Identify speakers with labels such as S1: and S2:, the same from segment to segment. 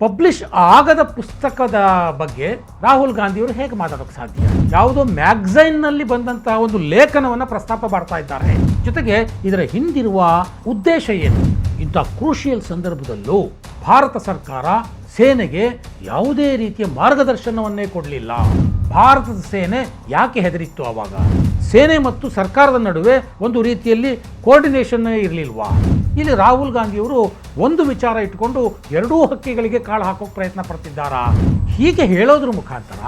S1: Publish ಆಗದ ಪುಸ್ತಕದ ಬಗ್ಗೆ ರಾಹುಲ್ ಗಾಂಧಿಯವರು ಹೇಗೆ ಮಾತಾಡೋಕೆ ಸಾಧ್ಯ? ಯಾವುದೋ ಮ್ಯಾಗ್ಝೈನ್ನಲ್ಲಿ ಬಂದಂತಹ ಒಂದು ಲೇಖನವನ್ನು ಪ್ರಸ್ತಾಪ ಮಾಡ್ತಾ ಇದ್ದಾರೆ. ಜೊತೆಗೆ ಇದರ ಹಿಂದಿರುವ ಉದ್ದೇಶ ಏನು? ಇಂಥ ಕ್ರೂಷಿಯಲ್ ಸಂದರ್ಭದಲ್ಲೂ ಭಾರತ ಸರ್ಕಾರ ಸೇನೆಗೆ ಯಾವುದೇ ರೀತಿಯ ಮಾರ್ಗದರ್ಶನವನ್ನೇ ಕೊಡಲಿಲ್ಲ. ಭಾರತದ ಸೇನೆ ಯಾಕೆ ಹೆದರಿತ್ತು ಆವಾಗ? ಸೇನೆ ಮತ್ತು ಸರ್ಕಾರದ ನಡುವೆ ಒಂದು ರೀತಿಯಲ್ಲಿ ಕೋರ್ಡಿನೇಷನ್ ಇರಲಿಲ್ವಾ? ಇಲ್ಲಿ ರಾಹುಲ್ ಗಾಂಧಿಯವರು ಒಂದು ವಿಚಾರ ಇಟ್ಕೊಂಡು ಎರಡೂ ಹಕ್ಕಿಗಳಿಗೆ ಕಾಳು ಹಾಕೋಕೆ ಪ್ರಯತ್ನ ಪಡ್ತಿದ್ದಾರಾ? ಹೀಗೆ ಹೇಳೋದ್ರ ಮುಖಾಂತರ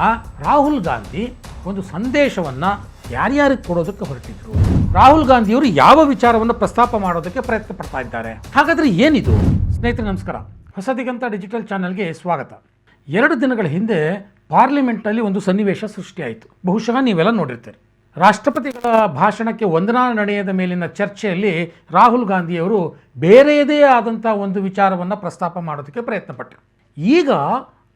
S1: ರಾಹುಲ್ ಗಾಂಧಿ ಒಂದು ಸಂದೇಶವನ್ನು ಯಾರ್ಯಾರಿಗೆ ಕೊಡೋದಕ್ಕೆ ಹೊರಟಿದ್ರು? ರಾಹುಲ್ ಗಾಂಧಿಯವರು ಯಾವ ವಿಚಾರವನ್ನು ಪ್ರಸ್ತಾಪ ಮಾಡೋದಕ್ಕೆ ಪ್ರಯತ್ನ ಪಡ್ತಾ ಇದ್ದಾರೆ? ಹಾಗಾದರೆ ಏನಿದು? ಸ್ನೇಹಿತರೆ, ನಮಸ್ಕಾರ. ಹೊಸದಿಗಂತ ಡಿಜಿಟಲ್ ಚಾನಲ್ಗೆ ಸ್ವಾಗತ. ಎರಡು ದಿನಗಳ ಹಿಂದೆ ಪಾರ್ಲಿಮೆಂಟ್ನಲ್ಲಿ ಒಂದು ಸನ್ನಿವೇಶ ಸೃಷ್ಟಿಯಾಯಿತು. ಬಹುಶಃ ನೀವೆಲ್ಲ ನೋಡಿರ್ತೀರಿ. ರಾಷ್ಟ್ರಪತಿಗಳ ಭಾಷಣಕ್ಕೆ ವಂದನಾ ನಡೆಯದ ಮೇಲಿನ ಚರ್ಚೆಯಲ್ಲಿ ರಾಹುಲ್ ಗಾಂಧಿಯವರು ಬೇರೆಯದೇ ಆದಂಥ ಒಂದು ವಿಚಾರವನ್ನು ಪ್ರಸ್ತಾಪ ಮಾಡೋದಕ್ಕೆ ಪ್ರಯತ್ನ ಪಟ್ಟರು ಈಗ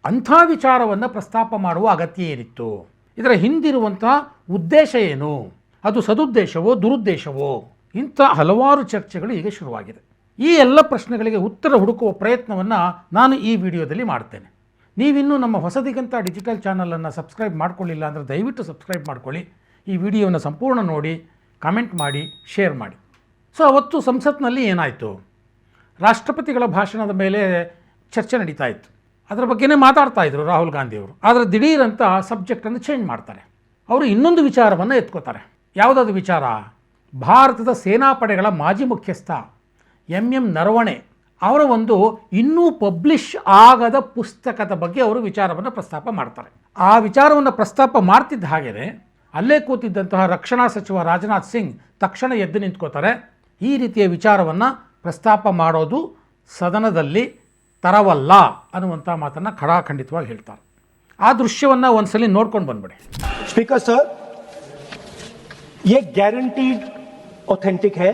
S1: ಅಂಥ ವಿಚಾರವನ್ನು ಪ್ರಸ್ತಾಪ ಮಾಡುವ ಅಗತ್ಯ ಏನಿತ್ತು? ಇದರ ಹಿಂದಿರುವಂಥ ಉದ್ದೇಶ ಏನು? ಅದು ಸದುದ್ದೇಶವೋ, ದುರುದ್ದೇಶವೋ? ಇಂಥ ಹಲವಾರು ಚರ್ಚೆಗಳು ಈಗ ಶುರುವಾಗಿದೆ. ಈ ಎಲ್ಲ ಪ್ರಶ್ನೆಗಳಿಗೆ ಉತ್ತರ ಹುಡುಕುವ ಪ್ರಯತ್ನವನ್ನು ನಾನು ಈ ವಿಡಿಯೋದಲ್ಲಿ ಮಾಡ್ತೇನೆ. ನೀವಿನ್ನೂ ನಮ್ಮ ಹೊಸದಿಗಂತ ಡಿಜಿಟಲ್ ಚಾನಲನ್ನು ಸಬ್ಸ್ಕ್ರೈಬ್ ಮಾಡ್ಕೊಳ್ಳಿಲ್ಲ ಅಂದರೆ ದಯವಿಟ್ಟು ಸಬ್ಸ್ಕ್ರೈಬ್ ಮಾಡ್ಕೊಳ್ಳಿ. ಈ ವಿಡಿಯೋವನ್ನು ಸಂಪೂರ್ಣ ನೋಡಿ ಕಮೆಂಟ್ ಮಾಡಿ ಶೇರ್ ಮಾಡಿ. ಸೊ ಅವತ್ತು ಸಂಸತ್ನಲ್ಲಿ ಏನಾಯಿತು? ರಾಷ್ಟ್ರಪತಿಗಳ ಭಾಷಣದ ಮೇಲೆ ಚರ್ಚೆ ನಡೀತಾ ಇತ್ತು. ಅದರ ಬಗ್ಗೆನೇ ಮಾತಾಡ್ತಾ ಇದ್ರು ರಾಹುಲ್ ಗಾಂಧಿಯವರು ಆದರೆ ದಿಢೀರಂತ ಸಬ್ಜೆಕ್ಟನ್ನು ಚೇಂಜ್ ಮಾಡ್ತಾರೆ. ಅವರು ಇನ್ನೊಂದು ವಿಚಾರವನ್ನು ಎತ್ಕೋತಾರೆ. ಯಾವುದಾದ್ರು ವಿಚಾರ? ಭಾರತದ ಸೇನಾಪಡೆಗಳ ಮಾಜಿ ಮುಖ್ಯಸ್ಥ ಎಂ ಎಂ ನರವಣೆ ಅವರ ಒಂದು ಇನ್ನೂ ಪಬ್ಲಿಷ್ ಆಗದ ಪುಸ್ತಕದ ಬಗ್ಗೆ ಅವರು ವಿಚಾರವನ್ನು ಪ್ರಸ್ತಾಪ ಮಾಡ್ತಾರೆ. ಆ ವಿಚಾರವನ್ನು ಪ್ರಸ್ತಾಪ ಮಾಡ್ತಿದ್ದ ಹಾಗೆಯೇ ಅಲ್ಲೇ ಕೂತಿದ್ದಂತಹ ರಕ್ಷಣಾ ಸಚಿವ ರಾಜನಾಥ್ ಸಿಂಗ್ ತಕ್ಷಣ ಎದ್ದು ನಿಂತ್ಕೋತಾರೆ ಈ ರೀತಿಯ ವಿಚಾರವನ್ನು ಪ್ರಸ್ತಾಪ ಮಾಡೋದು ಸದನದಲ್ಲಿ ತರವಲ್ಲ ಅನ್ನುವಂಥ ಮಾತನ್ನು ಖಡಾಖಂಡಿತವಾಗಿ ಹೇಳ್ತಾರೆ. ಆ ದೃಶ್ಯವನ್ನು ಒಂದ್ಸಲಿ ನೋಡ್ಕೊಂಡು ಬಂದ್ಬಿಡಿ.
S2: ಸ್ಪೀಕರ್ ಸರ್ ಗ್ಯಾರಂಟೀಡ್ ಅಥೆಂಟಿಕ್ ಹೇ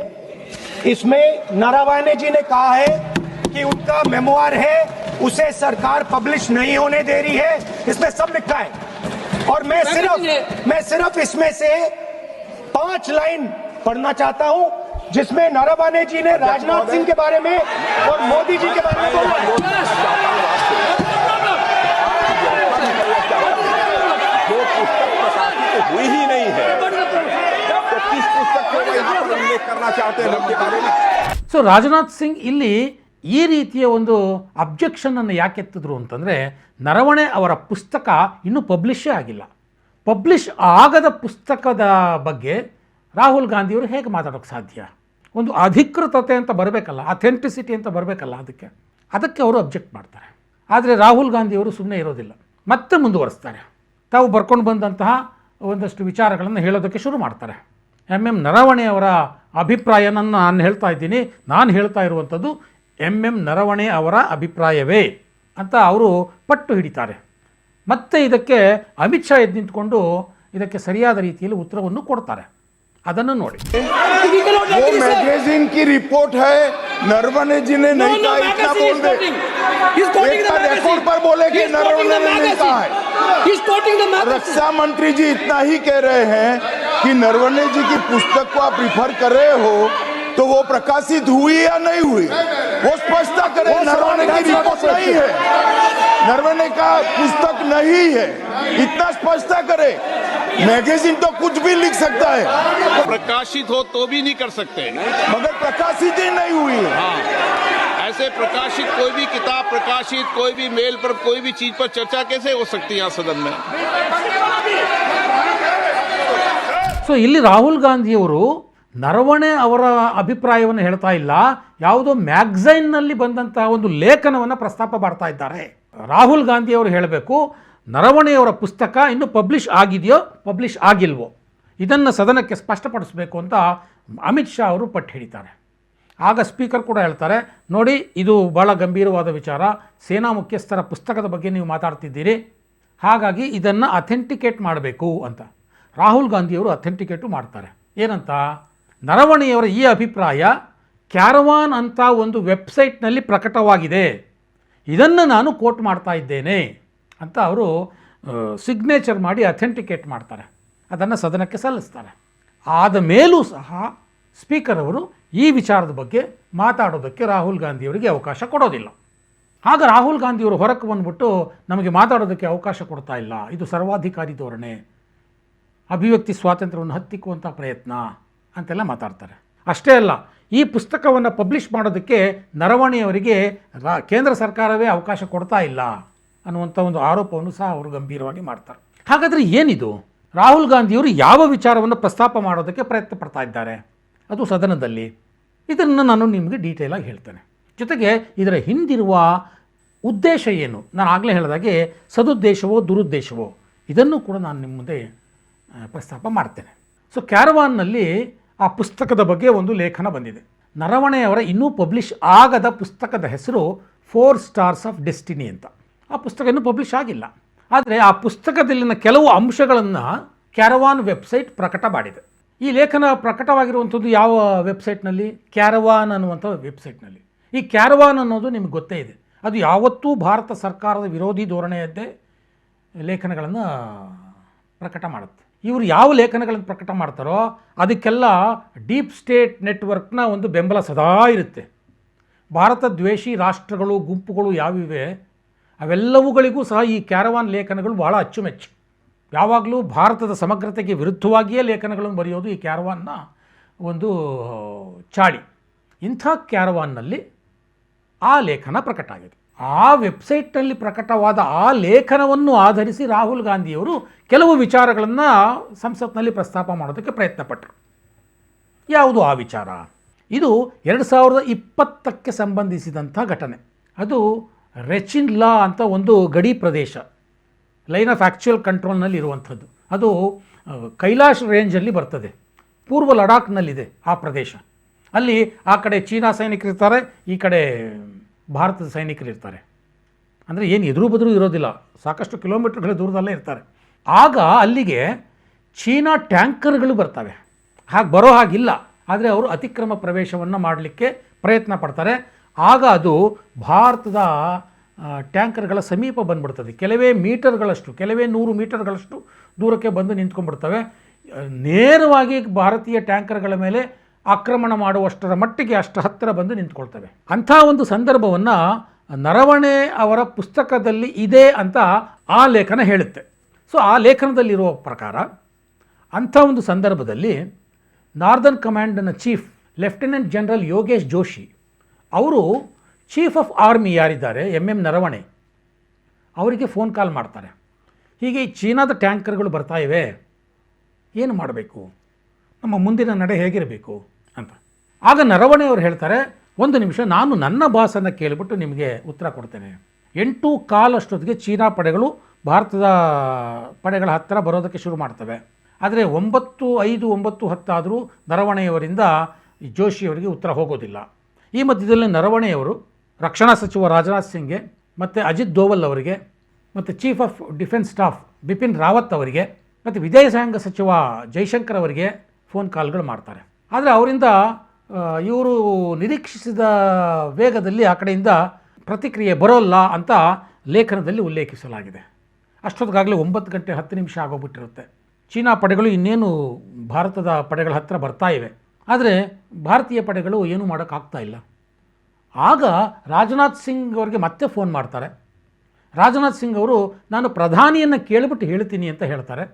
S2: इसमें नारावाने जी ने कहा है कि उनका मेमोआर है उसे सरकार पब्लिश नहीं होने दे रही है। इसमें सब लिखा है। और मैं सिर्फ़ मैं सिर्फ़ इसमें से पाँच लाइन पढ़ना चाहता हूँ जिसमें नारावाने जी ने राजनाथ सिंह के बारे में और मोदी जी के बारे में बोला।
S3: करना चाहते हैं उनके बारे में
S1: ಸೊ ರಾಜನಾಥ್ ಸಿಂಗ್ ಇಲ್ಲಿ ಈ ರೀತಿಯ ಒಂದು ಅಬ್ಜೆಕ್ಷನನ್ನು ಯಾಕೆ ಎತ್ತಿದ್ರು ಅಂತಂದರೆ ನರವಣೆ ಅವರ ಪುಸ್ತಕ ಇನ್ನೂ ಪಬ್ಲಿಷೇ ಆಗಿಲ್ಲ ಪಬ್ಲಿಷ್ ಆಗದ ಪುಸ್ತಕದ ಬಗ್ಗೆ ರಾಹುಲ್ ಗಾಂಧಿಯವರು ಹೇಗೆ ಮಾತಾಡೋಕ್ಕೆ ಸಾಧ್ಯ ಒಂದು ಅಧಿಕೃತತೆ ಅಂತ ಬರಬೇಕಲ್ಲ ಅಥೆಂಟಿಸಿಟಿ ಅಂತ ಬರಬೇಕಲ್ಲ ಅದಕ್ಕೆ ಅದಕ್ಕೆ ಅವರು ಅಬ್ಜೆಕ್ಟ್ ಮಾಡ್ತಾರೆ ಆದರೆ ರಾಹುಲ್ ಗಾಂಧಿಯವರು ಸುಮ್ಮನೆ ಇರೋದಿಲ್ಲ ಮತ್ತೆ ಮುಂದುವರಿಸ್ತಾರೆ ತಾವು ಬರ್ಕೊಂಡು ಬಂದಂತಹ ಒಂದಷ್ಟು ವಿಚಾರಗಳನ್ನು ಹೇಳೋದಕ್ಕೆ ಶುರು ಮಾಡ್ತಾರೆ ಎಮ್ ಎಂ ನರವಣೆ ಅವರ ಅಭಿಪ್ರಾಯನ ನಾನು ಹೇಳ್ತಾ ಇದ್ದೀನಿ ನಾನು ಹೇಳ್ತಾ ಇರುವಂಥದ್ದು ಎಮ್ ಎಂ ನರವಣೆ ಅವರ ಅಭಿಪ್ರಾಯವೇ ಅಂತ ಅವರು ಪಟ್ಟು ಹಿಡಿತಾರೆ ಮತ್ತೆ ಇದಕ್ಕೆ ಅಮಿತ್ ಶಾ ಎದ್ದು ನಿಂತ್ಕೊಂಡು ಇದಕ್ಕೆ ಸರಿಯಾದ ರೀತಿಯಲ್ಲಿ ಉತ್ತರವನ್ನು ಕೊಡ್ತಾರೆ ಅದನ್ನು ನೋಡಿ
S4: वो मैगजीन की रिपोर्ट है नरवणे जी ने नहीं कहा इतना बोल दे एक बार रिकॉर्ड पर बोले कि नरवणे ने नहीं कहा है रक्षा मंत्री जी इतना ही कह रहे हैं कि नरवणे जी की पुस्तक को आप रिफर कर रहे हो तो वो प्रकाशित हुई या नहीं हुई? वो स्पष्टता करे नरवणे की रिपोर्ट नहीं है। नरवणे का पुस्तक नहीं है। इतना स्पष्टता करे। मैगजीन तो कुछ भी लिख सकता है।
S5: प्रकाशित हो तो भी नहीं कर सकते।
S4: मगर प्रकाशित ही नहीं हुई है। हाँ।
S5: ऐसे प्रकाशित कोई भी किताब प्रकाशित कोई भी मेल पर कोई भी चीज़ पर चर्चा कैसे हो सकती है यहाँ सदन में?
S1: ಸೊ ಇಲ್ಲಿ ರಾಹುಲ್ ಗಾಂಧಿಯವರು ನರವಣೆ ಅವರ ಅಭಿಪ್ರಾಯವನ್ನು ಹೇಳ್ತಾ ಇಲ್ಲ. ಯಾವುದೋ ಮ್ಯಾಗ್ಝೈನ್ನಲ್ಲಿ ಬಂದಂತಹ ಒಂದು ಲೇಖನವನ್ನು ಪ್ರಸ್ತಾಪ ಮಾಡ್ತಾ ಇದ್ದಾರೆ. ರಾಹುಲ್ ಗಾಂಧಿಯವರು ಹೇಳಬೇಕು, ನರವಣೆಯವರ ಪುಸ್ತಕ ಇನ್ನು ಪಬ್ಲಿಷ್ ಆಗಿದೆಯೋ, ಪಬ್ಲಿಷ್ ಆಗಿಲ್ವೋ? ಇದನ್ನು ಸದನಕ್ಕೆ ಸ್ಪಷ್ಟಪಡಿಸಬೇಕು ಅಂತ ಅಮಿತ್ ಶಾ ಅವರು ಪಟ್ಟು ಹಿಡಿತಾರೆ. ಆಗ ಸ್ಪೀಕರ್ ಕೂಡ ಹೇಳ್ತಾರೆ, ನೋಡಿ, ಇದು ಭಾಳ ಗಂಭೀರವಾದ ವಿಚಾರ. ಸೇನಾ ಮುಖ್ಯಸ್ಥರ ಪುಸ್ತಕದ ಬಗ್ಗೆ ನೀವು ಮಾತಾಡ್ತಿದ್ದೀರಿ. ಹಾಗಾಗಿ ಇದನ್ನು ಅಥೆಂಟಿಕೇಟ್ ಮಾಡಬೇಕು ಅಂತ. ರಾಹುಲ್ ಗಾಂಧಿಯವರು ಅಥೆಂಟಿಕೇಟು ಮಾಡ್ತಾರೆ. ಏನಂತ? ನರವಣೆಯವರ ಈ ಅಭಿಪ್ರಾಯ ಕ್ಯಾರವಾನ್ ಅಂತ ಒಂದು ವೆಬ್ಸೈಟ್ನಲ್ಲಿ ಪ್ರಕಟವಾಗಿದೆ. ಇದನ್ನು ನಾನು ಕೋಟ್ ಮಾಡ್ತಾ ಇದ್ದೇನೆ ಅಂತ ಅವರು ಸಿಗ್ನೇಚರ್ ಮಾಡಿ ಅಥೆಂಟಿಕೇಟ್ ಮಾಡ್ತಾರೆ. ಅದನ್ನು ಸದನಕ್ಕೆ ಸಲ್ಲಿಸ್ತಾರೆ. ಆದ ಮೇಲೂ ಸಹ ಸ್ಪೀಕರ್ ಅವರು ಈ ವಿಚಾರದ ಬಗ್ಗೆ ಮಾತಾಡೋದಕ್ಕೆ ರಾಹುಲ್ ಗಾಂಧಿಯವರಿಗೆ ಅವಕಾಶ ಕೊಡೋದಿಲ್ಲ. ಆಗ ರಾಹುಲ್ ಗಾಂಧಿಯವರು ಹೊರಕ್ಕೆ ಬಂದ್ಬಿಟ್ಟು ನಮಗೆ ಮಾತಾಡೋದಕ್ಕೆ ಅವಕಾಶ ಕೊಡ್ತಾ ಇಲ್ಲ. ಇದು ಸರ್ವಾಧಿಕಾರಿ ಧೋರಣೆ. ಅಭಿವ್ಯಕ್ತಿ ಸ್ವಾತಂತ್ರ್ಯವನ್ನು ಹತ್ತಿಕ್ಕುವಂಥ ಪ್ರಯತ್ನ ಅಂತೆಲ್ಲ ಮಾತಾಡ್ತಾರೆ. ಅಷ್ಟೇ ಅಲ್ಲ, ಈ ಪುಸ್ತಕವನ್ನು ಪಬ್ಲಿಷ್ ಮಾಡೋದಕ್ಕೆ ನರವಣೆಯವರಿಗೆ ರಾ, ಕೇಂದ್ರ ಸರ್ಕಾರವೇ ಅವಕಾಶ ಕೊಡ್ತಾ ಇಲ್ಲ ಅನ್ನುವಂಥ ಒಂದು ಆರೋಪವನ್ನು ಸಹ ಅವರು ಗಂಭೀರವಾಗಿ ಮಾಡ್ತಾರೆ. ಹಾಗಾದರೆ ಏನಿದು? ರಾಹುಲ್ ಗಾಂಧಿಯವರು ಯಾವ ವಿಚಾರವನ್ನು ಪ್ರಸ್ತಾಪ ಮಾಡೋದಕ್ಕೆ ಪ್ರಯತ್ನ ಪಡ್ತಾ ಇದ್ದಾರೆ? ಅದು ಸದನದಲ್ಲಿ. ಇದನ್ನು ನಾನು ನಿಮಗೆ ಡೀಟೇಲಾಗಿ ಹೇಳ್ತೇನೆ. ಜೊತೆಗೆ ಇದರ ಹಿಂದಿರುವ ಉದ್ದೇಶ ಏನು? ನಾನು ಆಗಲೇ ಹೇಳಿದಾಗೆ ಸದುದ್ದೇಶವೋ ದುರುದ್ದೇಶವೋ, ಇದನ್ನು ಕೂಡ ನಾನು ನಿಮ್ಮ ಮುಂದೆ ಪ್ರಸ್ತಾಪ ಮಾಡ್ತೇನೆ. ಸೊ ಕ್ಯಾರವಾನ್ನಲ್ಲಿ ಆ ಪುಸ್ತಕದ ಬಗ್ಗೆ ಒಂದು ಲೇಖನ ಬಂದಿದೆ. ನರವಣೆಯವರ ಇನ್ನೂ ಪಬ್ಲಿಷ್ ಆಗದ ಪುಸ್ತಕದ ಹೆಸರು ಫೋರ್ ಸ್ಟಾರ್ಸ್ ಆಫ್ ಡೆಸ್ಟಿನಿ ಅಂತ. ಆ ಪುಸ್ತಕ ಇನ್ನೂ ಪಬ್ಲಿಷ್ ಆಗಿಲ್ಲ. ಆದರೆ ಆ ಪುಸ್ತಕದಲ್ಲಿನ ಕೆಲವು ಅಂಶಗಳನ್ನು ಕ್ಯಾರವಾನ್ ವೆಬ್ಸೈಟ್ ಪ್ರಕಟ ಮಾಡಿದೆ. ಈ ಲೇಖನ ಪ್ರಕಟವಾಗಿರುವಂಥದ್ದು ಯಾವ ವೆಬ್ಸೈಟ್ನಲ್ಲಿ? ಕ್ಯಾರವಾನ್ ಅನ್ನುವಂಥ ವೆಬ್ಸೈಟ್ನಲ್ಲಿ. ಈ ಕ್ಯಾರವಾನ್ ಅನ್ನೋದು ನಿಮಗೆ ಗೊತ್ತೇ ಇದೆ. ಅದು ಯಾವತ್ತೂ ಭಾರತ ಸರ್ಕಾರದ ವಿರೋಧಿ ಧೋರಣೆಯದ್ದೇ ಲೇಖನಗಳನ್ನು ಪ್ರಕಟ ಮಾಡುತ್ತೆ. ಇವರು ಯಾವ ಲೇಖನಗಳನ್ನು ಪ್ರಕಟ ಮಾಡ್ತಾರೋ ಅದಕ್ಕೆಲ್ಲ ಡೀಪ್ ಸ್ಟೇಟ್ ನೆಟ್ವರ್ಕ್ನ ಒಂದು ಬೆಂಬಲ ಸದಾ ಇರುತ್ತೆ. ಭಾರತ ದ್ವೇಷಿ ರಾಷ್ಟ್ರಗಳು ಗುಂಪುಗಳು ಯಾವಿವೆ, ಅವೆಲ್ಲವುಗಳಿಗೂ ಸಹ ಈ ಕ್ಯಾರವಾನ್ ಲೇಖನಗಳು ಬಹಳ ಅಚ್ಚುಮೆಚ್ಚು. ಯಾವಾಗಲೂ ಭಾರತದ ಸಮಗ್ರತೆಗೆ ವಿರುದ್ಧವಾಗಿಯೇ ಲೇಖನಗಳನ್ನು ಬರೆಯೋದು ಈ ಕ್ಯಾರವಾನ್ನ ಒಂದು ಚಾಳಿ. ಇಂಥ ಕ್ಯಾರವಾನ್ನಲ್ಲಿ ಆ ಲೇಖನ ಪ್ರಕಟ ಆಗಿದೆ. ಆ ವೆಬ್ಸೈಟ್ನಲ್ಲಿ ಪ್ರಕಟವಾದ ಆ ಲೇಖನವನ್ನು ಆಧರಿಸಿ ರಾಹುಲ್ ಗಾಂಧಿಯವರು ಕೆಲವು ವಿಚಾರಗಳನ್ನು ಸಂಸತ್ನಲ್ಲಿ ಪ್ರಸ್ತಾಪ ಮಾಡೋದಕ್ಕೆ ಪ್ರಯತ್ನಪಟ್ಟರು. ಯಾವುದು ಆ ವಿಚಾರ? ಇದು ಎರಡು ಸಾವಿರದ ಇಪ್ಪತ್ತಕ್ಕೆ ಸಂಬಂಧಿಸಿದಂಥ ಘಟನೆ. ಅದು ರೆಚಿನ್ ಲಾ ಅಂತ ಒಂದು ಗಡಿ ಪ್ರದೇಶ, ಲೈನ್ ಆಫ್ ಆ್ಯಕ್ಚುಯಲ್ ಕಂಟ್ರೋಲ್ನಲ್ಲಿ ಇರುವಂಥದ್ದು. ಅದು ಕೈಲಾಶ್ ರೇಂಜಲ್ಲಿ ಬರ್ತದೆ. ಪೂರ್ವ ಲಡಾಖ್ನಲ್ಲಿದೆ ಆ ಪ್ರದೇಶ. ಅಲ್ಲಿ ಆ ಕಡೆ ಚೀನಾ ಸೈನಿಕರಿರ್ತಾರೆ, ಈ ಕಡೆ ಭಾರತದ ಸೈನಿಕರು ಇರ್ತಾರೆ. ಅಂದರೆ ಏನು ಎದುರು ಬದುರು ಇರೋದಿಲ್ಲ. ಸಾಕಷ್ಟು ಕಿಲೋಮೀಟರ್ಗಳ ದೂರದಲ್ಲೇ ಇರ್ತಾರೆ. ಆಗ ಅಲ್ಲಿಗೆ ಚೀನಾ ಟ್ಯಾಂಕರ್ಗಳು ಬರ್ತವೆ. ಹಾಗೆ ಬರೋ ಹಾಗಿಲ್ಲ. ಆದರೆ ಅವರು ಅತಿಕ್ರಮ ಪ್ರವೇಶವನ್ನು ಮಾಡಲಿಕ್ಕೆ ಪ್ರಯತ್ನ ಪಡ್ತಾರೆ. ಆಗ ಅದು ಭಾರತದ ಟ್ಯಾಂಕರ್ಗಳ ಸಮೀಪ ಬಂದ್ಬಿಡ್ತದೆ. ಕೆಲವೇ ಮೀಟರ್ಗಳಷ್ಟು, ಕೆಲವೇ ನೂರು ಮೀಟರ್ಗಳಷ್ಟು ದೂರಕ್ಕೆ ಬಂದು ನಿಂತ್ಕೊಂಡ್ಬಿಡ್ತವೆ. ನೇರವಾಗಿ ಭಾರತೀಯ ಟ್ಯಾಂಕರ್ಗಳ ಮೇಲೆ ಆಕ್ರಮಣ ಮಾಡುವಷ್ಟರ ಮಟ್ಟಿಗೆ ಅಷ್ಟು ಹತ್ತಿರ ಬಂದು ನಿಂತ್ಕೊಳ್ತವೆ. ಅಂಥ ಒಂದು ಸಂದರ್ಭವನ್ನು ನರವಣೆ ಅವರ ಪುಸ್ತಕದಲ್ಲಿ ಇದೆ ಅಂತ ಆ ಲೇಖನ ಹೇಳುತ್ತೆ. ಸೊ ಆ ಲೇಖನದಲ್ಲಿರುವ ಪ್ರಕಾರ ಅಂಥ ಒಂದು ಸಂದರ್ಭದಲ್ಲಿ northern ಕಮಾಂಡ್ನ chief lieutenant general Yogesh Joshi ಅವರು ಚೀಫ್ ಆಫ್ ಆರ್ಮಿ ಯಾರಿದ್ದಾರೆ? ಎಂ ಎಂ ನರವಣೆ ಅವರಿಗೆ ಫೋನ್ ಕಾಲ್ ಮಾಡ್ತಾರೆ. ಹೀಗೆ ಚೀನಾದ ಟ್ಯಾಂಕರ್ಗಳು ಬರ್ತಾ ಇವೆ. ಏನು ಮಾಡಬೇಕು? ನಮ್ಮ ಮುಂದಿನ ನಡೆ ಹೇಗಿರಬೇಕು? ಆಗ ನರವಣೆಯವರು ಹೇಳ್ತಾರೆ, ಒಂದು ನಿಮಿಷ, ನಾನು ನನ್ನ ಭಾಸನ್ನು ಕೇಳಿಬಿಟ್ಟು ನಿಮಗೆ ಉತ್ತರ ಕೊಡ್ತೇನೆ. ಎಂಟು ಕಾಲಷ್ಟೊತ್ತಿಗೆ ಚೀನಾ ಪಡೆಗಳು ಭಾರತದ ಪಡೆಗಳ ಹತ್ತಿರ ಬರೋದಕ್ಕೆ ಶುರು ಮಾಡ್ತವೆ. ಆದರೆ ಒಂಬತ್ತು, ಐದು, ಒಂಬತ್ತು, ಹತ್ತಾದರೂ ನರವಣೆಯವರಿಂದ ಜೋಶಿಯವರಿಗೆ ಉತ್ತರ ಹೋಗೋದಿಲ್ಲ. ಈ ಮಧ್ಯದಲ್ಲಿ ನರವಣೆಯವರು ರಕ್ಷಣಾ ಸಚಿವ ರಾಜನಾಥ್ ಸಿಂಗ್ಗೆ ಮತ್ತು ಅಜಿತ್ ದೋವಲ್ ಅವರಿಗೆ ಮತ್ತು chief of defence staff Bipin Rawat ಅವರಿಗೆ ಮತ್ತು ವಿದೇಶಾಂಗ ಸಚಿವ ಜೈಶಂಕರ್ ಅವರಿಗೆ ಫೋನ್ ಕಾಲ್ಗಳು ಮಾಡ್ತಾರೆ. ಆದರೆ ಅವರಿಂದ ಇವರು ನಿರೀಕ್ಷಿಸಿದ ವೇಗದಲ್ಲಿ ಆ ಕಡೆಯಿಂದ ಪ್ರತಿಕ್ರಿಯೆ ಬರೋಲ್ಲ ಅಂತ ಲೇಖನದಲ್ಲಿ ಉಲ್ಲೇಖಿಸಲಾಗಿದೆ. ಅಷ್ಟೊತ್ತಿಗಾಗಲೇ ಒಂಬತ್ತು ಗಂಟೆ ಹತ್ತು ನಿಮಿಷ ಆಗೋಗ್ಬಿಟ್ಟಿರುತ್ತೆ. ಚೀನಾ ಪಡೆಗಳು ಇನ್ನೇನು ಭಾರತದ ಪಡೆಗಳ ಹತ್ತಿರ ಬರ್ತಾ ಇವೆ. ಆದರೆ ಭಾರತೀಯ ಪಡೆಗಳು ಏನೂ ಮಾಡೋಕ್ಕಾಗ್ತಾ ಇಲ್ಲ. ಆಗ ರಾಜನಾಥ್ ಸಿಂಗ್ ಅವರಿಗೆ ಮತ್ತೆ ಫೋನ್ ಮಾಡ್ತಾರೆ. ರಾಜನಾಥ್ ಸಿಂಗ್ ಅವರು, ನಾನು ಪ್ರಧಾನಿಯನ್ನು ಕೇಳಿಬಿಟ್ಟು ಹೇಳ್ತೀನಿ ಅಂತ ಹೇಳ್ತಾರೆ.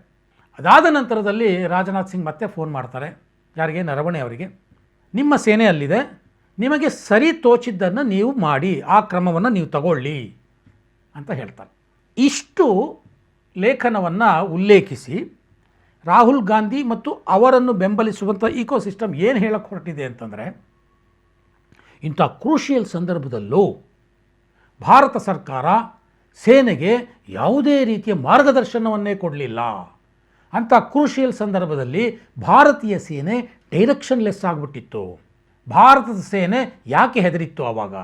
S1: ಅದಾದ ನಂತರದಲ್ಲಿ ರಾಜನಾಥ್ ಸಿಂಗ್ ಮತ್ತೆ ಫೋನ್ ಮಾಡ್ತಾರೆ. ಯಾರಿಗೆ? ನರವಣೆ ಅವರಿಗೆ. ನಿಮ್ಮ ಸೇನೆ ಅಲ್ಲಿದೆ. ನಿಮಗೆ ಸರಿ ತೋಚಿದ್ದನ್ನು ನೀವು ಮಾಡಿ. ಆ ಕ್ರಮವನ್ನು ನೀವು ತಗೊಳ್ಳಿ ಅಂತ ಹೇಳ್ತಾರೆ. ಇಷ್ಟು ಲೇಖನವನ್ನು ಉಲ್ಲೇಖಿಸಿ ರಾಹುಲ್ ಗಾಂಧಿ ಮತ್ತು ಅವರನ್ನು ಬೆಂಬಲಿಸುವಂಥ ಇಕೋಸಿಸ್ಟಮ್ ಏನು ಹೇಳಕ್ಕೆ ಹೊರಟಿದೆ ಅಂತಂದರೆ, ಇಂಥ ಕ್ರೂಷಿಯಲ್ ಸಂದರ್ಭದಲ್ಲೂ ಭಾರತ ಸರ್ಕಾರ ಸೇನೆಗೆ ಯಾವುದೇ ರೀತಿಯ ಮಾರ್ಗದರ್ಶನವನ್ನೇ ಕೊಡಲಿಲ್ಲ. ಅಂಥ ಕ್ರೂಷಿಯಲ್ ಸಂದರ್ಭದಲ್ಲಿ ಭಾರತೀಯ ಸೇನೆ ಡೈರೆಕ್ಷನ್ಲೆಸ್ ಆಗಿಬಿಟ್ಟಿತ್ತು. ಭಾರತದ ಸೇನೆ ಯಾಕೆ ಹೆದರಿತ್ತು ಆವಾಗ?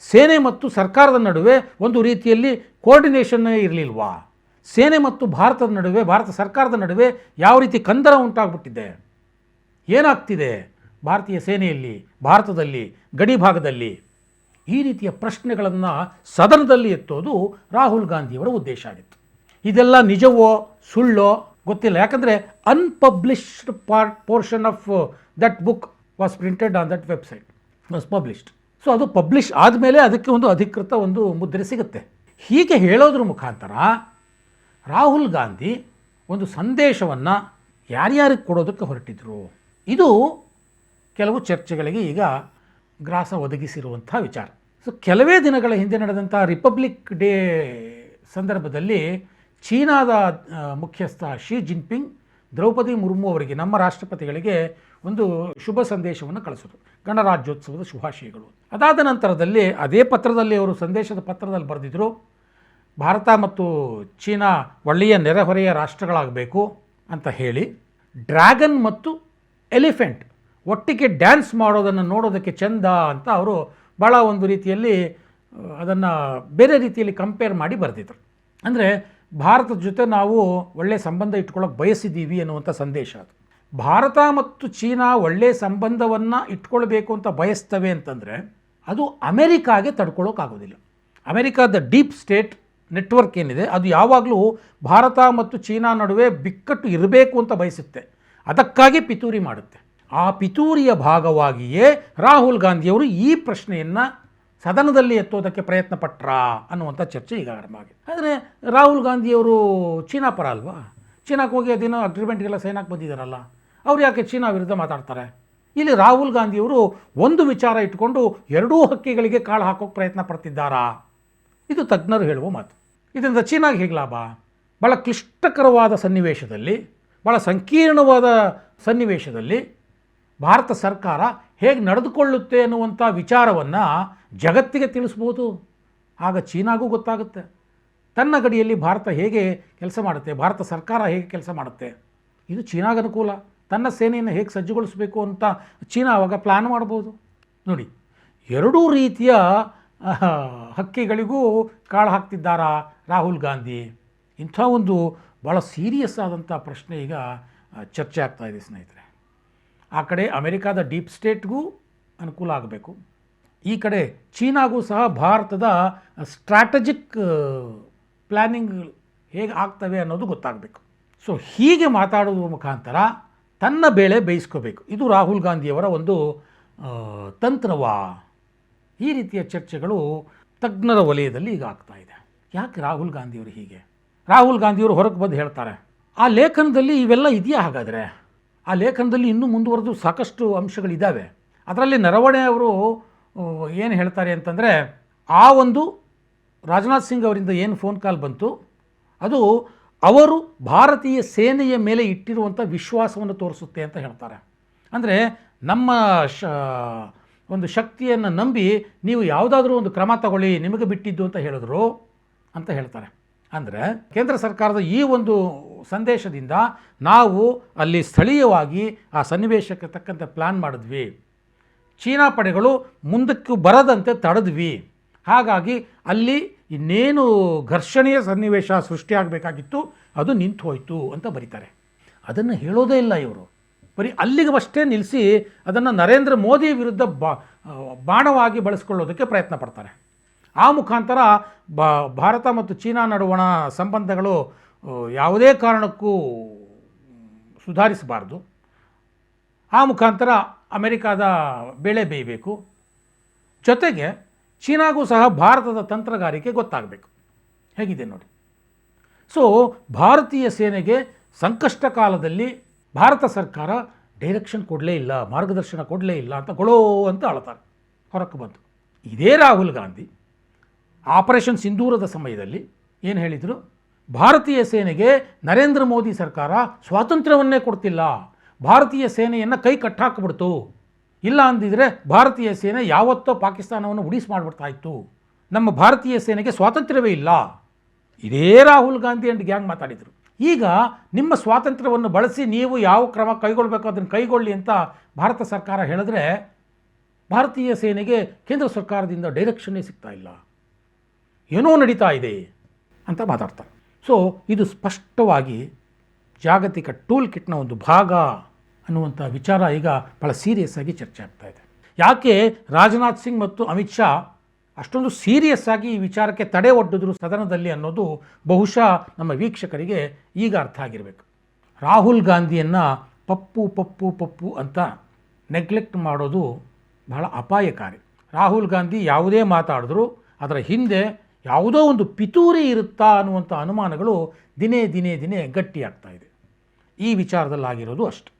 S1: ಸೇನೆ ಮತ್ತು ಸರ್ಕಾರದ ನಡುವೆ ಒಂದು ರೀತಿಯಲ್ಲಿ ಕೋರ್ಡಿನೇಷನ್ನೇ ಇರಲಿಲ್ವಾ? ಸೇನೆ ಮತ್ತು ಭಾರತದ ನಡುವೆ, ಭಾರತ ಸರ್ಕಾರದ ನಡುವೆ ಯಾವ ರೀತಿ ಕಂದರ ಉಂಟಾಗ್ಬಿಟ್ಟಿದೆ? ಏನಾಗ್ತಿದೆ ಭಾರತೀಯ ಸೇನೆಯಲ್ಲಿ, ಭಾರತದಲ್ಲಿ, ಗಡಿ ಭಾಗದಲ್ಲಿ? ಈ ರೀತಿಯ ಪ್ರಶ್ನೆಗಳನ್ನು ಸದನದಲ್ಲಿ ಎತ್ತೋದು ರಾಹುಲ್ ಗಾಂಧಿಯವರ ಉದ್ದೇಶ ಆಗಿತ್ತು. ಇದೆಲ್ಲ ನಿಜವೋ ಸುಳ್ಳೋ ಗೊತ್ತಿಲ್ಲ. ಯಾಕಂದರೆ unpublished part portion of that book was printed on that website was published so ಅದು ಪಬ್ಲಿಷ್ ಆದಮೇಲೆ ಅದಕ್ಕೆ ಒಂದು ಅಧಿಕೃತ ಒಂದು ಮುದ್ರೆ ಸಿಗುತ್ತೆ. ಹೀಗೆ ಹೇಳೋದ್ರ ಮುಖಾಂತರ ರಾಹುಲ್ ಗಾಂಧಿ ಒಂದು ಸಂದೇಶವನ್ನು ಯಾರ್ಯಾರಿಗೆ ಕೊಡೋದಕ್ಕೆ ಹೊರಟಿದ್ರು? ಇದು ಕೆಲವು ಚರ್ಚೆಗಳಿಗೆ ಈಗ ಗ್ರಾಸ ಒದಗಿಸಿರುವಂಥ ವಿಚಾರ. ಸೊ ಕೆಲವೇ ದಿನಗಳ ಹಿಂದೆ ನಡೆದಂಥ ರಿಪಬ್ಲಿಕ್ ಡೇ ಸಂದರ್ಭದಲ್ಲಿ ಚೀನಾದ ಮುಖ್ಯಸ್ಥ ಶಿ ಜಿನ್ಪಿಂಗ್, ದ್ರೌಪದಿ ಮುರ್ಮು ಅವರಿಗೆ, ನಮ್ಮ ರಾಷ್ಟ್ರಪತಿಗಳಿಗೆ ಒಂದು ಶುಭ ಸಂದೇಶವನ್ನು ಕಳಿಸಿದ್ರು. ಗಣರಾಜ್ಯೋತ್ಸವದ ಶುಭಾಶಯಗಳು. ಅದಾದ ನಂತರದಲ್ಲಿ ಅದೇ ಪತ್ರದಲ್ಲಿ ಅವರು ಸಂದೇಶದ ಪತ್ರದಲ್ಲಿ ಬರೆದಿದ್ದರು ಭಾರತ ಮತ್ತು ಚೀನಾ ಒಳ್ಳೆಯ ನೆರೆಹೊರೆಯ ರಾಷ್ಟ್ರಗಳಾಗಬೇಕು ಅಂತ ಹೇಳಿ, ಡ್ರ್ಯಾಗನ್ ಮತ್ತು ಎಲಿಫೆಂಟ್ ಒಟ್ಟಿಗೆ ಡ್ಯಾನ್ಸ್ ಮಾಡೋದನ್ನು ನೋಡೋದಕ್ಕೆ ಚೆಂದ ಅಂತ ಅವರು ಭಾಳ ಒಂದು ರೀತಿಯಲ್ಲಿ, ಅದನ್ನು ಬೇರೆ ರೀತಿಯಲ್ಲಿ ಕಂಪೇರ್ ಮಾಡಿ ಬರೆದಿದ್ರು. ಅಂದರೆ ಭಾರತದ ಜೊತೆ ನಾವು ಒಳ್ಳೆಯ ಸಂಬಂಧ ಇಟ್ಕೊಳ್ಳೋಕೆ ಬಯಸಿದ್ದೀವಿ ಅನ್ನುವಂಥ ಸಂದೇಶ ಅದು. ಭಾರತ ಮತ್ತು ಚೀನಾ ಒಳ್ಳೆಯ ಸಂಬಂಧವನ್ನು ಇಟ್ಕೊಳ್ಬೇಕು ಅಂತ ಬಯಸ್ತವೆ ಅಂತಂದರೆ ಅದು ಅಮೆರಿಕಾಗೆ ತಡ್ಕೊಳ್ಳೋಕ್ಕಾಗೋದಿಲ್ಲ ಅಮೆರಿಕಾದ ಡೀಪ್ ಸ್ಟೇಟ್ ನೆಟ್ವರ್ಕ್ ಏನಿದೆ, ಅದು ಯಾವಾಗಲೂ ಭಾರತ ಮತ್ತು ಚೀನಾ ನಡುವೆ ಬಿಕ್ಕಟ್ಟು ಇರಬೇಕು ಅಂತ ಬಯಸುತ್ತೆ. ಅದಕ್ಕಾಗಿ ಪಿತೂರಿ ಮಾಡುತ್ತೆ. ಆ ಪಿತೂರಿಯ ಭಾಗವಾಗಿಯೇ ರಾಹುಲ್ ಗಾಂಧಿಯವರು ಈ ಪ್ರಶ್ನೆಯನ್ನು ಸದನದಲ್ಲಿ ಎತ್ತೋದಕ್ಕೆ ಪ್ರಯತ್ನ ಪಟ್ರಾ ಅನ್ನುವಂಥ ಚರ್ಚೆ ಈಗ ಆರಂಭ ಆಗಿದೆ. ಆದರೆ ರಾಹುಲ್ ಗಾಂಧಿಯವರು ಚೀನಾ ಪರ ಅಲ್ವಾ? ಚೀನಾಕ್ಕೆ ಹೋಗಿ ಅದೇನೋ ಅಗ್ರಿಮೆಂಟ್ಗೆಲ್ಲ ಸೈನ್ ಹಾಕಿ ಬಂದಿದ್ದಾರಲ್ಲ ಅವ್ರು ಯಾಕೆ ಚೀನಾ ವಿರುದ್ಧ ಮಾತಾಡ್ತಾರೆ? ಇಲ್ಲಿ ರಾಹುಲ್ ಗಾಂಧಿಯವರು ಒಂದು ವಿಚಾರ ಇಟ್ಕೊಂಡು ಎರಡೂ ಹಕ್ಕಿಗಳಿಗೆ ಕಾಳು ಹಾಕೋಕೆ ಪ್ರಯತ್ನ ಪಡ್ತಿದ್ದಾರಾ? ಇದು ತಜ್ಞರು ಹೇಳುವ ಮಾತು. ಇದರಿಂದ ಚೀನಾಗೆ ಹೇಗೆ ಲಾಭ? ಭಾಳ ಕ್ಲಿಷ್ಟಕರವಾದ ಸನ್ನಿವೇಶದಲ್ಲಿ ಭಾಳ ಸಂಕೀರ್ಣವಾದ ಸನ್ನಿವೇಶದಲ್ಲಿ ಭಾರತ ಸರ್ಕಾರ ಹೇಗೆ ನಡೆದುಕೊಳ್ಳುತ್ತೆ ಅನ್ನುವಂಥ ವಿಚಾರವನ್ನು ಜಗತ್ತಿಗೆ ತಿಳಿಸ್ಬೋದು. ಆಗ ಚೀನಾಗೂ ಗೊತ್ತಾಗುತ್ತೆ. ತನ್ನ ಗಡಿಯಲ್ಲಿ ಭಾರತ ಹೇಗೆ ಕೆಲಸ ಮಾಡುತ್ತೆ, ಭಾರತ ಸರ್ಕಾರ ಹೇಗೆ ಕೆಲಸ ಮಾಡುತ್ತೆ? ಇದು ಚೀನಾಗ ಅನುಕೂಲ. ತನ್ನ ಸೇನೆಯನ್ನು ಹೇಗೆ ಸಜ್ಜುಗೊಳಿಸಬೇಕು ಅಂತ ಚೀನಾ ಅವಾಗ ಪ್ಲ್ಯಾನ್ ಮಾಡ್ಬೋದು. ನೋಡಿ, ಎರಡೂ ರೀತಿಯ ಹಕ್ಕಿಗಳಿಗೂ ಕಾಳು ಹಾಕ್ತಿದ್ದಾರಾ ರಾಹುಲ್ ಗಾಂಧಿ? ಇಂಥ ಒಂದು ಭಾಳ ಸೀರಿಯಸ್ ಆದಂಥ ಪ್ರಶ್ನೆ ಈಗ ಚರ್ಚೆ ಆಗ್ತಾ ಇದೆ ಸ್ನೇಹಿತರೆ. ಆ ಕಡೆ ಅಮೆರಿಕಾದ ಡೀಪ್ ಸ್ಟೇಟ್ಗೂ ಅನುಕೂಲ ಆಗಬೇಕು. ಈ ಕಡೆ ಚೀನಾಗೂ ಸಹ ಭಾರತದ ಸ್ಟ್ರಾಟಜಿಕ್ ಪ್ಲ್ಯಾನಿಂಗ್ ಹೇಗೆ ಆಗ್ತವೆ ಅನ್ನೋದು ಗೊತ್ತಾಗಬೇಕು. ಸೊ, ಹೀಗೆ ಮಾತಾಡುವ ಮುಖಾಂತರ ತನ್ನ ಬೇಳೆ ಬೇಯಿಸ್ಕೋಬೇಕು. ಇದು ರಾಹುಲ್ ಗಾಂಧಿಯವರ ಒಂದು ತಂತ್ರವ. ಈ ರೀತಿಯ ಚರ್ಚೆಗಳು ತಜ್ಞರ ವಲಯದಲ್ಲಿ ಈಗ ಆಗ್ತಾ ಇದೆ. ಯಾಕೆ ರಾಹುಲ್ ಗಾಂಧಿಯವರು ಹೀಗೆ? ರಾಹುಲ್ ಗಾಂಧಿಯವರು ಹೊರಗೆ ಬಂದು ಹೇಳ್ತಾರೆ, ಆ ಲೇಖನದಲ್ಲಿ ಇವೆಲ್ಲ ಇದೆಯಾ ಹಾಗಾದರೆ? ಆ ಲೇಖನದಲ್ಲಿ ಇನ್ನೂ ಮುಂದುವರೆದು ಸಾಕಷ್ಟು ಅಂಶಗಳಿದ್ದಾವೆ. ಅದರಲ್ಲಿ ನರವಣೆ ಅವರು ಏನು ಹೇಳ್ತಾರೆ ಅಂತಂದರೆ, ಆ ಒಂದು ರಾಜನಾಥ್ ಸಿಂಗ್ ಅವರಿಂದ ಏನು ಫೋನ್ ಕಾಲ್ ಬಂತು, ಅದು ಅವರು ಭಾರತೀಯ ಸೇನೆಯ ಮೇಲೆ ಇಟ್ಟಿರುವಂಥ ವಿಶ್ವಾಸವನ್ನು ತೋರಿಸುತ್ತೆ ಅಂತ ಹೇಳ್ತಾರೆ. ಅಂದರೆ ನಮ್ಮ ಶ, ಒಂದು ಶಕ್ತಿಯನ್ನು ನಂಬಿ ನೀವು ಯಾವುದಾದ್ರೂ ಒಂದು ಕ್ರಮ ತಗೊಳ್ಳಿ, ನಿಮಗೆ ಬಿಟ್ಟಿದ್ದು ಅಂತ ಹೇಳಿದ್ರು ಅಂತ ಹೇಳ್ತಾರೆ. ಅಂದರೆ ಕೇಂದ್ರ ಸರ್ಕಾರದ ಈ ಒಂದು ಸಂದೇಶದಿಂದ ನಾವು ಅಲ್ಲಿ ಸ್ಥಳೀಯವಾಗಿ ಆ ಸನ್ನಿವೇಶಕ್ಕೆ ತಕ್ಕಂತೆ ಪ್ಲ್ಯಾನ್ ಮಾಡಿದ್ವಿ. ಚೀನಾ ಪಡೆಗಳು ಮುಂದಕ್ಕೆ ಬರದಂತೆ ತಡೆದ್ವಿ. ಹಾಗಾಗಿ ಅಲ್ಲಿ ಇನ್ನೇನು ಘರ್ಷಣೆಯ ಸನ್ನಿವೇಶ ಸೃಷ್ಟಿಯಾಗಬೇಕಾಗಿತ್ತು ಅದು ನಿಂತು ಹೋಯಿತು ಅಂತ ಬರೀತಾರೆ. ಅದನ್ನು ಹೇಳೋದೇ ಇಲ್ಲ ಇವರು. ಬರೀ ಅಲ್ಲಿಗವಷ್ಟೇ ನಿಲ್ಲಿಸಿ ಅದನ್ನು ನರೇಂದ್ರ ಮೋದಿ ವಿರುದ್ಧ ಬಾಣವಾಗಿ ಬಳಸ್ಕೊಳ್ಳೋದಕ್ಕೆ ಪ್ರಯತ್ನ ಪಡ್ತಾರೆ. ಆ ಮುಖಾಂತರ ಭಾರತ ಮತ್ತು ಚೀನಾ ನಡುವಣ ಸಂಬಂಧಗಳು ಯಾವುದೇ ಕಾರಣಕ್ಕೂ ಸುಧಾರಿಸಬಾರ್ದು. ಆ ಮುಖಾಂತರ ಅಮೆರಿಕಾದ ಬೆಳೆ ಬೇಯಬೇಕು. ಜೊತೆಗೆ ಚೀನಾಗೂ ಸಹ ಭಾರತದ ತಂತ್ರಗಾರಿಕೆ ಗೊತ್ತಾಗಬೇಕು. ಹೇಗಿದೆ ನೋಡಿ. ಸೊ ಭಾರತೀಯ ಸೇನೆಗೆ ಸಂಕಷ್ಟ ಕಾಲದಲ್ಲಿ ಭಾರತ ಸರ್ಕಾರ ಡೈರೆಕ್ಷನ್ ಕೊಡಲೇ ಇಲ್ಲ, ಮಾರ್ಗದರ್ಶನ ಕೊಡಲೇ ಇಲ್ಲ ಅಂತ ಗೊಳೋ ಅಂತ ಅಳತಾರೆ. ಹೊರಕ್ಕೆ ಬಂತು. ಇದೇ ರಾಹುಲ್ ಗಾಂಧಿ ಆಪರೇಷನ್ ಸಿಂಧೂರದ ಸಮಯದಲ್ಲಿ ಏನು ಹೇಳಿದರು? ಭಾರತೀಯ ಸೇನೆಗೆ ನರೇಂದ್ರ ಮೋದಿ ಸರ್ಕಾರ ಸ್ವಾತಂತ್ರ್ಯವನ್ನೇ ಕೊಡ್ತಿಲ್ಲ. ಭಾರತೀಯ ಸೇನೆಯನ್ನು ಕೈ ಕಟ್ಟಾಕ್ಬಿಡ್ತು. ಇಲ್ಲ ಅಂದಿದ್ರೆ ಭಾರತೀಯ ಸೇನೆ ಯಾವತ್ತೋ ಪಾಕಿಸ್ತಾನವನ್ನು ಉಡಿಸ್ ಮಾಡಿಬಿಡ್ತಾ ಇತ್ತು. ನಮ್ಮ ಭಾರತೀಯ ಸೇನೆಗೆ ಸ್ವಾತಂತ್ರ್ಯವೇ ಇಲ್ಲ. ಇದೇ ರಾಹುಲ್ ಗಾಂಧಿ ಅಂಡ್ ಗ್ಯಾಂಗ್ ಮಾತಾಡಿದರು. ಈಗ ನಿಮ್ಮ ಸ್ವಾತಂತ್ರ್ಯವನ್ನು ಬಳಸಿ ನೀವು ಯಾವ ಕ್ರಮ ಕೈಗೊಳ್ಳಬೇಕು ಅದನ್ನು ಕೈಗೊಳ್ಳಿ ಅಂತ ಭಾರತ ಸರ್ಕಾರ ಹೇಳಿದ್ರೆ ಭಾರತೀಯ ಸೇನೆಗೆ ಕೇಂದ್ರ ಸರ್ಕಾರದಿಂದ ಡೈರೆಕ್ಷನ್ನೇ ಸಿಗ್ತಾ ಇಲ್ಲ. ಏನೋ ನಡೀತಾ ಇದೆ ಅಂತ ಮಾತಾಡ್ತಾರೆ. ಸೊ ಇದು ಸ್ಪಷ್ಟವಾಗಿ ಜಾಗತಿಕ ಟೂಲ್ ಕಿಟ್ನ ಒಂದು ಭಾಗ ಅನ್ನುವಂಥ ವಿಚಾರ ಈಗ ಭಾಳ ಸೀರಿಯಸ್ ಆಗಿ ಚರ್ಚೆ ಆಗ್ತಾ ಇದೆ. ಯಾಕೆ ರಾಜನಾಥ್ ಸಿಂಗ್ ಮತ್ತು ಅಮಿತ್ ಶಾ ಅಷ್ಟೊಂದು ಸೀರಿಯಸ್ ಆಗಿ ಈ ವಿಚಾರಕ್ಕೆ ತಡೆ ಒಡ್ಡಿದ್ರು ಸದನದಲ್ಲಿ ಅನ್ನೋದು ಬಹುಶಃ ನಮ್ಮ ವೀಕ್ಷಕರಿಗೆ ಈಗ ಅರ್ಥ ಆಗಿರಬೇಕು. ರಾಹುಲ್ ಗಾಂಧಿಯನ್ನು ಪಪ್ಪು ಪಪ್ಪು ಪಪ್ಪು ಅಂತ ನೆಗ್ಲೆಕ್ಟ್ ಮಾಡೋದು ಬಹಳ ಅಪಾಯಕಾರಿ. ರಾಹುಲ್ ಗಾಂಧಿ ಯಾವುದೇ ಮಾತಾಡಿದ್ರು ಅದರ ಹಿಂದೆ ಯಾವುದೋ ಒಂದು ಪಿತೂರಿ ಇರುತ್ತಾ ಅನ್ನುವಂಥ ಅನುಮಾನಗಳು ದಿನೇ ದಿನೇ ದಿನೇ ಗಟ್ಟಿಯಾಗ್ತಾ ಇದೆ. ಈ ವಿಚಾರದಲ್ಲಾಗಿರೋದು ಅಷ್ಟು.